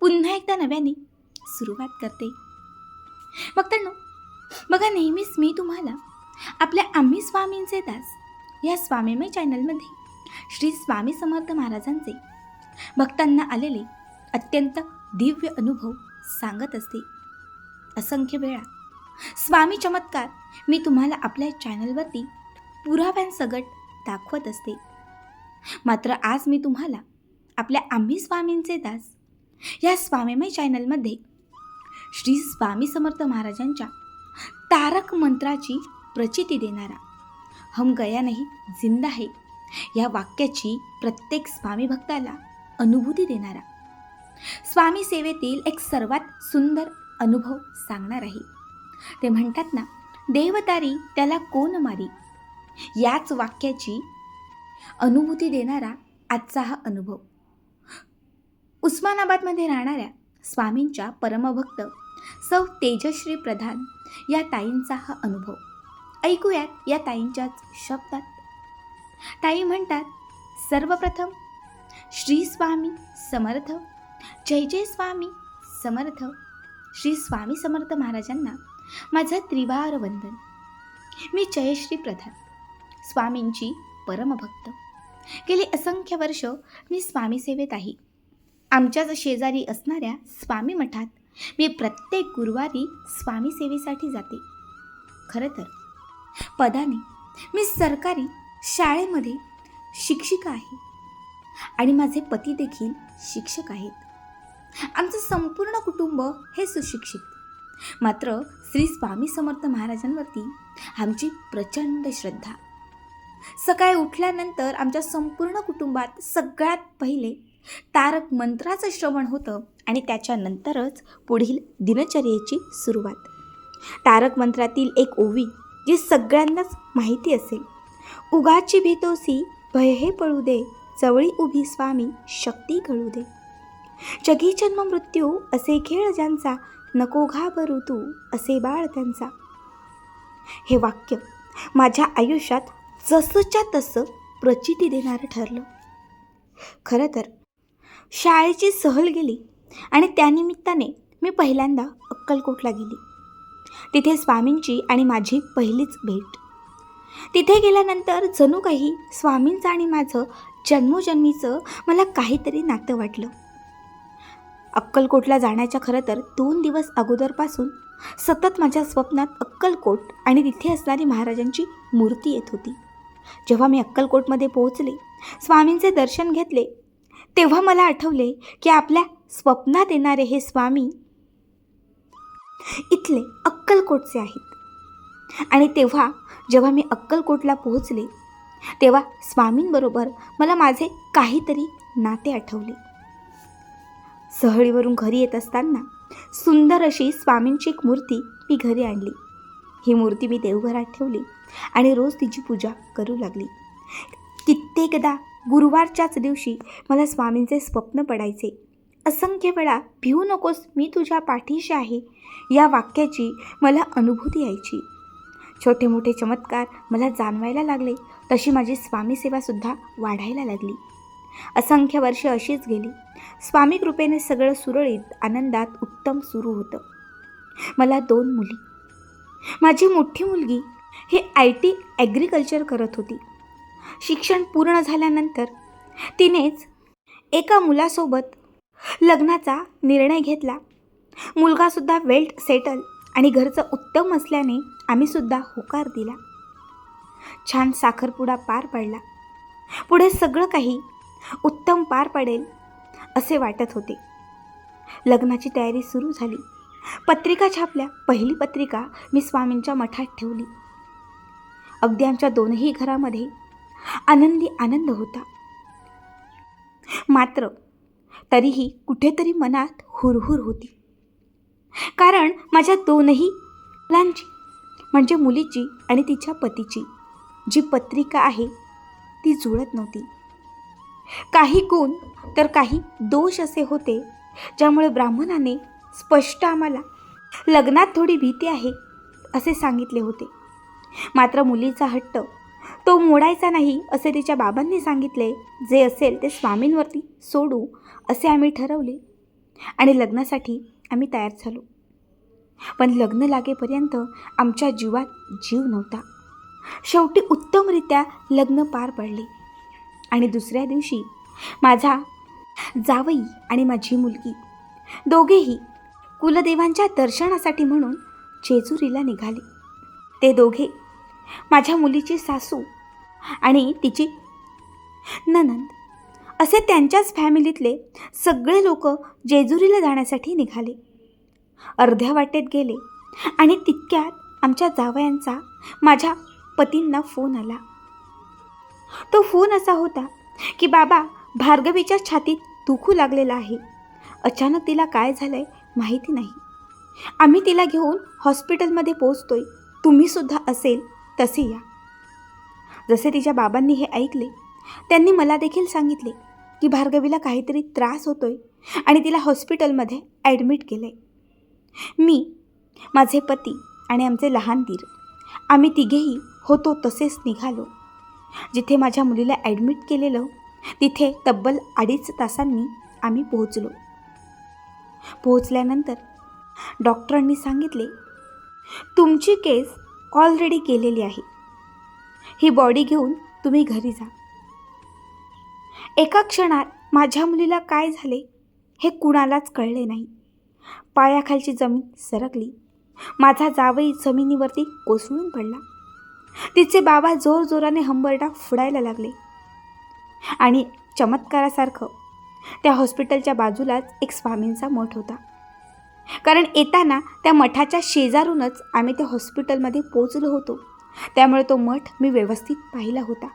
पुन्हा एकदा नव्याने सुरुवात करते. बघताना बघा नेहमीच मी तुम्हाला आपल्या आम्ही स्वामींचे दास या स्वामीमय चॅनलमध्ये श्री स्वामी समर्थ महाराजांचे भक्तांना आलेले अत्यंत दिव्य अनुभव सांगत असते. असंख्य वेळा स्वामी चमत्कार मी तुम्हाला आपल्या चॅनलवरती पुराव्यांसगट दाखवत असते. मात्र आज मी तुम्हाला आपल्या आम्ही स्वामींचे दास या स्वामीमय चॅनलमध्ये श्री स्वामी समर्थ महाराजांच्या तारक मंत्राची प्रचिती देणारा हम गया नाही जिंदा है या वाक्याची प्रत्येक स्वामी भक्ताला अनुभूती देणारा स्वामी सेवेतील एक सर्वात सुंदर अनुभव सांगणार आहे. ते म्हणतात ना देवतारी त्याला कोण मारी? याच वाक्याची अनुभूती देणारा आजचा हा अनुभव. उस्मानाबादमध्ये राहणाऱ्या स्वामींच्या परमभक्त सौ तेजश्री प्रधान या ताईंचा हा अनुभव. ऐकूयात या ताईंच्याच शब्दात. ताई म्हणतात सर्वप्रथम श्री स्वामी समर्थ जय जय स्वामी समर्थ श्री स्वामी समर्थ महाराजांना माझं त्रिवार वंदन. मी जयश्री प्रधान स्वामींची परमभक्त. गेली असंख्य वर्ष मी स्वामी सेवेत आहे. आमच्याच शेजारी असणाऱ्या स्वामी मठात मी प्रत्येक गुरुवारी स्वामी सेवेसाठी जाते. खरं तर पदाने मी सरकारी शाळेमध्ये शिक्षिका आहे आणि माझे पती देखील शिक्षक आहेत. आमचं संपूर्ण कुटुंब हे सुशिक्षित. मात्र श्री स्वामी समर्थ महाराजांवरती आमची प्रचंड श्रद्धा. सकाळी उठल्यानंतर आमच्या संपूर्ण कुटुंबात सगळ्यात पहिले तारक मंत्राचं श्रवण होतं आणि त्याच्यानंतरच पुढील दिनचर्येची सुरुवात. तारक मंत्रातील एक ओवी जी सगळ्यांनाच माहिती असेल. उगाची भीतोसी भय हे पळू दे चवळी उभी स्वामी शक्ती घळू दे. जगी जन्म मृत्यू असे खेळ ज्यांचा नको घाबरू तू असे बाळ त्यांचा. हे वाक्य माझ्या आयुष्यात जसंच्या तसं प्रचिती देणारं ठरलं. खरं तर शाळेची सहल गेली आणि त्यानिमित्ताने मी पहिल्यांदा अक्कलकोटला गेली. तिथे स्वामींची आणि माझी पहिलीच भेट. तिथे गेल्यानंतर जणू काही स्वामींचं आणि माझं जन्मोजन्मीचं मला काहीतरी नातं वाटलं. अक्कलकोटला जाण्याच्या खरं तर दोन दिवस अगोदरपासून सतत माझ्या स्वप्नात अक्कलकोट आणि तिथे असणारी महाराजांची मूर्ती येत होती. जेव्हा मी अक्कलकोटमध्ये पोहोचले स्वामींचे दर्शन घेतले तेव्हा मला आठवले की आपल्या स्वप्नात येणारे हे स्वामी इथले अक्कलकोटचे आहेत. आणि तेव्हा जेव्हा मी अक्कलकोटला पोहोचले तेव्हा स्वामींबरोबर मला माझे काहीतरी नाते आठवले. सहळीवरून घरी येत असताना सुंदर अशी स्वामींची एक मूर्ती मी घरी आणली. ही मूर्ती मी देवघरात ठेवली आणि रोज तिची पूजा करू लागली. कित्येकदा गुरुवारच्याच दिवशी मला स्वामींचे स्वप्न पडायचे. असंख्य वेळा भिवू नकोस मी तुझ्या पाठीशी आहे. या वाक्याची मला अनुभूती यायची. छोटे मोठे चमत्कार मला जाणवायला लागले. तशी माझी स्वामीसेवासुद्धा वाढायला लागली. असंख्य वर्षे अशीच गेली. स्वामी कृपेने सगळं सुरळीत आनंदात उत्तम सुरू होतं. मला दोन मुली. माझी मोठी मुलगी ही आय टी ॲग्रिकल्चर करत होती. शिक्षण पूर्ण झाल्यानंतर तिनेच एका मुलासोबत लग्नाचा निर्णय घेतला. मुलगासुद्धा वेल सेटल आणि घरचं उत्तम असल्याने आम्हीसुद्धा होकार दिला. छान साखरपुडा पार पडला. पुढे सगळं काही उत्तम पार पडेल असे वाटत होते. लग्नाची तयारी सुरू झाली. पत्रिका छापल्या. पहिली पत्रिका मी स्वामींच्या मठात ठेवली. अगदी आमच्या दोनही घरामध्ये आनंदी आनंद होता. मात्र तरीही कुठेतरी मनात हुरहुर होती. कारण माझ्या दोनही मुलांची म्हणजे मुलीची आणि तिच्या पतीची जी पत्रिका आहे ती जुळत नव्हती. काही गुण तर काही दोष असे होते ज्यामुळे ब्राह्मणाने स्पष्ट आम्हाला लग्नात थोडी भीती आहे असे सांगितले होते. मात्र मुलीचा हट्ट तो मोडायचा नाही असे तिच्या बाबांनी सांगितले. जे असेल ते स्वामींवरती सोडू असे आम्ही ठरवले. आणि लग्नासाठी आम्ही तयार झालो. पण लग्न लागेपर्यंत आमच्या जीवात जीव नव्हता. शेवटी उत्तमरित्या लग्न पार पडले. आणि दुसऱ्या दिवशी माझा जावई आणि माझी मुलगी दोघेही कुलदेवांच्या दर्शनासाठी म्हणून जेजुरीला निघाले. ते दोघे माझ्या मुलीची सासू आणि तिची ननंद असे त्यांच्याच फॅमिलीतले सगळे लोक जेजुरीला जाण्यासाठी निघाले. अर्ध्या वाटेत गेले आणि तितक्यात आमच्या जावयांचा माझ्या पतींना फोन आला. तो फोन असा होता की बाबा भार्गवीच्या छातीत दुखू लागलेला आहे. अचानक तिला काय झालंय माहिती नाही. आम्ही तिला घेऊन हॉस्पिटलमध्ये पोचतोय तुम्हीसुद्धा असेल तसे या. जसे तिच्या बाबांनी हे ऐकले त्यांनी मला देखील सांगितले की भार्गवीला काहीतरी त्रास होतोय आणि तिला हॉस्पिटलमध्ये ॲडमिट केलं आहे मी माझे पती आणि आमचे लहान दीर आम्ही तिघेही होतो तसेच निघालो. जिथे माझ्या मुलीला ॲडमिट केलेलं तिथे तब्बल अडीच तासांनी आम्ही पोहोचलो. पोहोचल्यानंतर डॉक्टरांनी सांगितले तुमची केस ऑलरेडी केलेली आहे. ही बॉडी घेऊन तुम्ही घरी जा. एका क्षणात माझ्या मुलीला काय झाले हे कुणालाच कळले नाही. पायाखालची जमीन सरकली. माझा जावई जमिनीवरती कोसळून पडला. तिचे बाबा जोरजोराने हंबरडा फुडायला लागले. आणि चमत्कारासारखं त्या हॉस्पिटलच्या बाजूलाच एक स्वामींचा मठ होता. कारण येताना त्या मठाच्या शेजारूनच आम्ही त्या हॉस्पिटलमध्ये पोचलो होतो. त्यामुळे तो मठ मी व्यवस्थित पाहिला होता.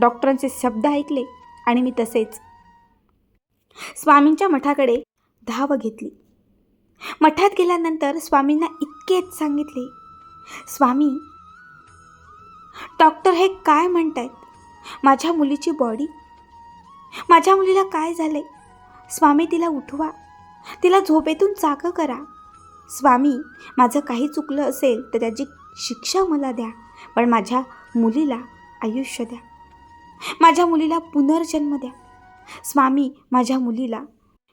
डॉक्टरांचे शब्द ऐकले आणि मी तसेच स्वामींच्या मठाकडे धाव घेतली. मठात गेल्यानंतर स्वामींना इतकेच सांगितले स्वामी डॉक्टर हे काय म्हणतायत? माझ्या मुलीची बॉडी? माझ्या मुलीला काय झाले स्वामी तिला उठवा. तिला झोपेतून जागं करा. स्वामी माझं काही चुकलं असेल तर त्याची शिक्षा मला द्या पण माझ्या मुलीला आयुष्य द्या. माझ्या मुलीला पुनर्जन्म द्या. स्वामी माझ्या मुलीला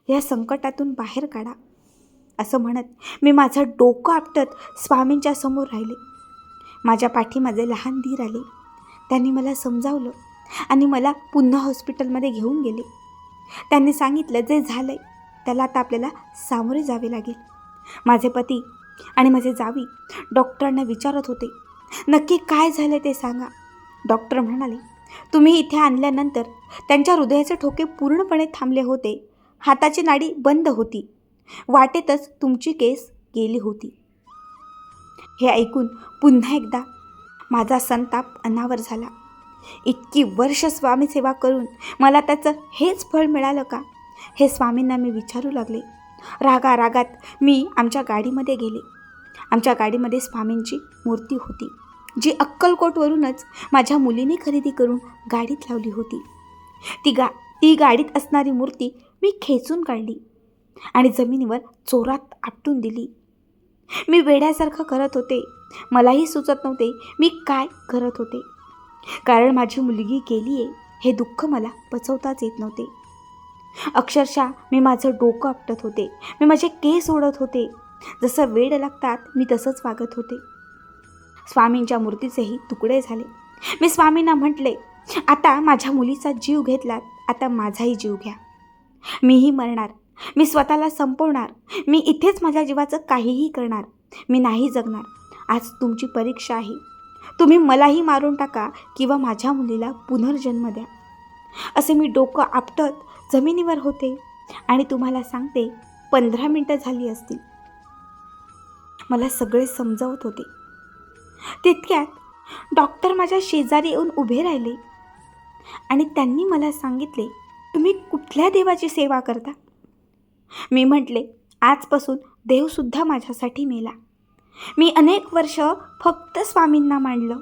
या संकटातून बाहेर काढा. असं म्हणत मी माझं डोकं आपटत स्वामींच्या समोर राहिले. माझ्या पाठी माझे लहान धीर आले. त्यांनी मला समजावलं आणि मला पुन्हा हॉस्पिटलमध्ये घेऊन गेले. त्यांनी सांगितलं जे झालं आहे त्याला आता आपल्याला सामोरे जावे लागेल. माझे पती आणि माझे जावी डॉक्टरांना विचारत होते. नक्की काय झालं ते सांगा. डॉक्टर म्हणाले तुम्ही इथे आणल्यानंतर त्यांच्या हृदयाचे ठोके पूर्णपणे थांबले होते. हाताची नाडी बंद होती. वाटेतच तुमची केस गेली होती. हे ऐकून पुन्हा एकदा माझा संताप अनावर झाला. इतकी वर्ष स्वामी सेवा करून मला त्याचं हेच फळ मिळालं का? हे स्वामींना मी विचारू लागले. रागा रागात मी आमच्या गाडीमध्ये गेले. आमच्या गाडीमध्ये स्वामींची मूर्ती होती जी अक्कलकोटवरूनच माझ्या मुलीने खरेदी करून गाडीत लावली होती. ती गा ती गाडीत असणारी मूर्ती मी खेचून काढली आणि जमिनीवर चोरात आपटून दिली. मी वेड्यासारखं करत होते. मलाही सुचत नव्हते मी काय करत होते. कारण माझी मुलगी गेली आहे हे दुःख मला पचवताच येत नव्हते. अक्षरशः मी माझं डोकं आपटत होते. मी माझे केस ओढत होते. जसं वेड लागतात मी तसंच वागत होते. स्वामींच्या मूर्तीचेही तुकडे झाले. मी स्वामींना म्हटले आता माझ्या मुलीचा जीव घेतलात आता माझाही जीव घ्या. मीही मरणार. मी स्वतःला संपवणार. मी इथेच माझ्या जीवाचं काहीही करणार. मी नाही जगणार. आज तुमची परीक्षा आहे. तुम्ही मलाही मारून टाका किंवा माझ्या मुलीला पुनर्जन्म द्या. असे मी डोकं आपटत जमिनीवर होते. आणि तुम्हाला सांगते पंधरा मिनटं झाली असतील. मला सगळे समजावत होते. तितक्यात डॉक्टर माझ्या शेजारी येऊन उभे राहिले. आणि त्यांनी मला सांगितले तुम्ही कुठल्या देवाची सेवा करता? मी म्हटले आजपासून देवसुद्धा माझ्यासाठी मेला. मी अनेक वर्ष फक्त स्वामींना मांडलं.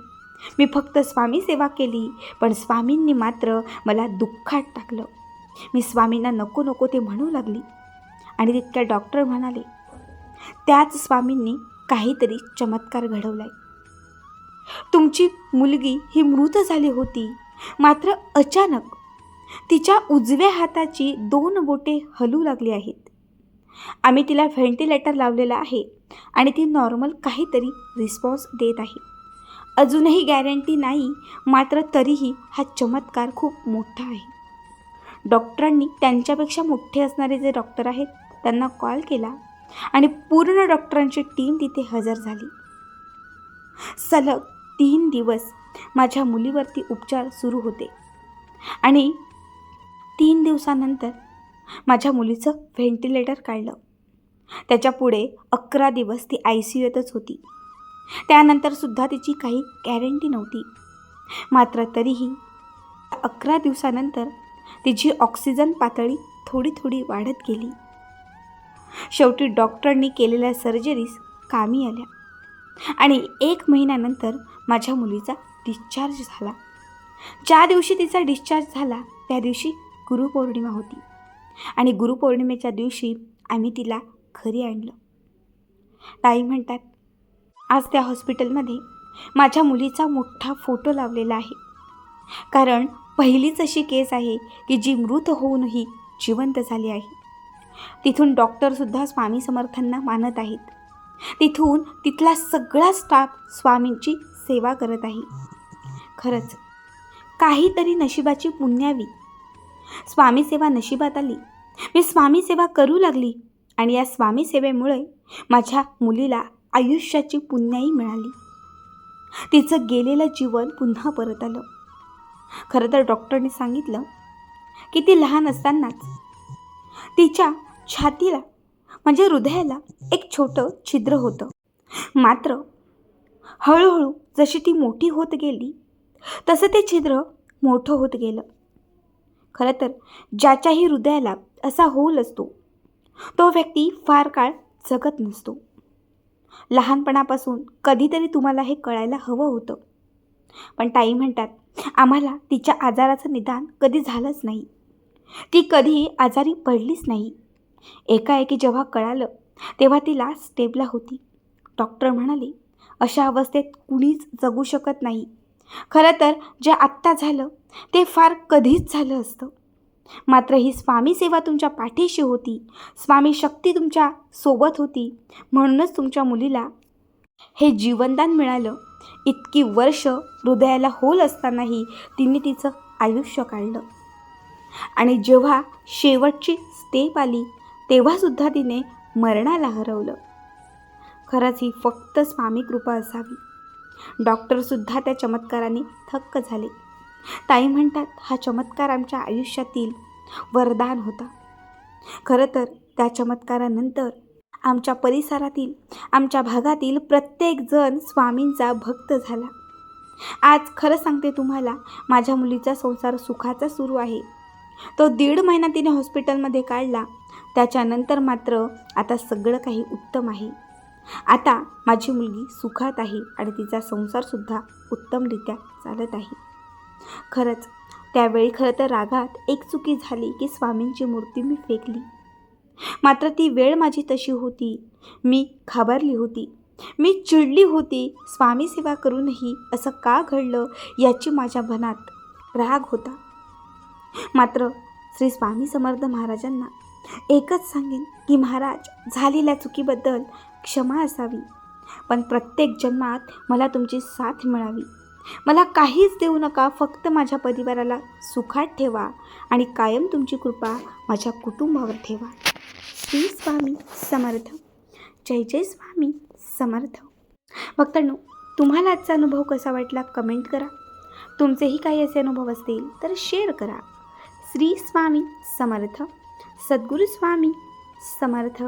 मी फक्त स्वामी सेवा केली पण स्वामींनी मात्र मला दुःखात टाकलं. मी स्वामींना नको नको ते म्हणू लागली. आणि तितक्या डॉक्टर म्हणाले त्याच स्वामींनी काहीतरी चमत्कार घडवलाय. तुमची मुलगी ही मृत झाली होती. मात्र अचानक तिच्या उजव्या हाताची दोन बोटे हलू लागली आहेत. आम्ही तिला व्हेंटिलेटर लावलेला आहे आणि ती नॉर्मल काहीतरी रिस्पॉन्स देत आहे. अजूनही गॅरंटी नाही मात्र तरीही हा चमत्कार खूप मोठा आहे. डॉक्टरांनी त्यांच्यापेक्षा मोठे असणारे जे डॉक्टर आहेत त्यांना कॉल केला आणि पूर्ण डॉक्टरांची टीम तिथे हजर झाली. सलग तीन दिवस माझ्या मुलीवरती उपचार सुरू होते आणि तीन दिवसानंतर माझ्या मुलीचं व्हेंटिलेटर काढलं. त्याच्या पुढे अकरा दिवस ती आय सी यूतच होती. त्यानंतरसुद्धा तिची काही गॅरंटी नव्हती. मात्र तरीही अकरा दिवसानंतर तिची ऑक्सिजन पातळी थोडी थोडी वाढत गेली. शेवटी डॉक्टरांनी केलेल्या सर्जरीज कामी आल्या. आणि एक महिन्यानंतर माझ्या मुलीचा डिस्चार्ज झाला. ज्या दिवशी तिचा डिस्चार्ज झाला त्या दिवशी गुरुपौर्णिमा होती. आणि गुरुपौर्णिमेच्या दिवशी आम्ही तिला घरी आणलं. ताई म्हणतात आज त्या हॉस्पिटलमध्ये माझ्या मुलीचा मोठा फोटो लावलेला आहे. कारण पहिलीच अशी केस आहे की जी मृत होऊनही जिवंत झाली आहे. तिथून डॉक्टरसुद्धा स्वामी समर्थांना मानत आहेत. तिथून तिथला सगळा स्टाफ स्वामींची सेवा करत आहे. खरंच काहीतरी नशिबाची पुण्यावी स्वामी सेवा नशिबात आली. मी स्वामी सेवा करू लागली आणि या स्वामी सेवेमुळे माझ्या मुलीला आयुष्याची पुण्याई मिळाली. तिचं गेलेलं जीवन पुन्हा परत आलं. खरं तर डॉक्टरने सांगितलं की ती लहान असतानाच तिच्या छातीला म्हणजे हृदयाला एक छोटं छिद्र होतं. मात्र हळूहळू जशी ती मोठी होत गेली तसं ते छिद्र मोठं होत गेलं. खरं तर ज्याच्याही हृदयाला असा होल असतो तो व्यक्ती फार काळ जगत नसतो. लहानपणापासून कधीतरी तुम्हाला हे कळायला हवं होतं. पण ताई म्हणतात आम्हाला तिच्या आजाराचं निदान कधी झालंच नाही. ती कधी आजारी पडलीच नाही. एकाएकी जेव्हा कळालं तेव्हा ती लास्ट स्टेपला होती. डॉक्टर म्हणाले अशा अवस्थेत कुणीच जगू शकत नाही. खरं तर जे आत्ता झालं ते फार कधीच झालं असतं. मात्र ही स्वामी सेवा तुमच्या पाठीशी होती. स्वामी शक्ती तुमच्यासोबत होती. म्हणूनच तुमच्या मुलीला हे जीवनदान मिळालं. इतकी वर्ष हृदयाला होल असतानाही तिने तिचं आयुष्य काढलं. आणि जेव्हा शेवटची स्टेप आली तेव्हासुद्धा तिने मरणाला हरवलं. खरंच ही फक्त स्वामी कृपा असावी. डॉक्टरसुद्धा त्या चमत्काराने थक्क झाले. ताई म्हणतात हा चमत्कार आमच्या आयुष्यातील वरदान होता. खरं तर त्या चमत्कारानंतर आमच्या परिसरातील आमच्या भागातील प्रत्येकजण स्वामींचा भक्त झाला. आज खरं सांगते तुम्हाला माझ्या मुलीचा संसार सुखाचा सुरू आहे. तो दीड महिना तिने हॉस्पिटलमध्ये काढला. त्याच्यानंतर मात्र आता सगळं काही उत्तम आहे. आता माझी मुलगी सुखात आहे आणि तिचा संसारसुद्धा उत्तमरित्या चालत आहे. खरंच त्यावेळी खरं तर रागात एक चुकी झाली की स्वामींची मूर्ती मी फेकली. मात्र ती वेळ माझी तशी होती. मी घाबरली होती. मी चिडली होती स्वामी सेवा करूनही असं का घडलं याची माझ्या मनात राग होता. मात्र श्री स्वामी समर्थ महाराजांना एकच सांगेन की महाराज झालेल्या चुकीबद्दल क्षमा असावी. पण प्रत्येक जन्मात मला तुमची साथ मिळावी. मला काहीच देऊ नका फक्त माझ्या परिवाराला सुखात ठेवा आणि कायम तुमची कृपा माझ्या कुटुंबावर ठेवा. श्री स्वामी समर्थ. जय जय स्वामी समर्थ. भक्तांनो तुम्हाला आजचा अनुभव कसा वाटला कमेंट करा. तुमचेही काही असे अनुभव असतील तर शेअर करा. श्री स्वामी समर्थ. सद्गुरू स्वामी समर्थ.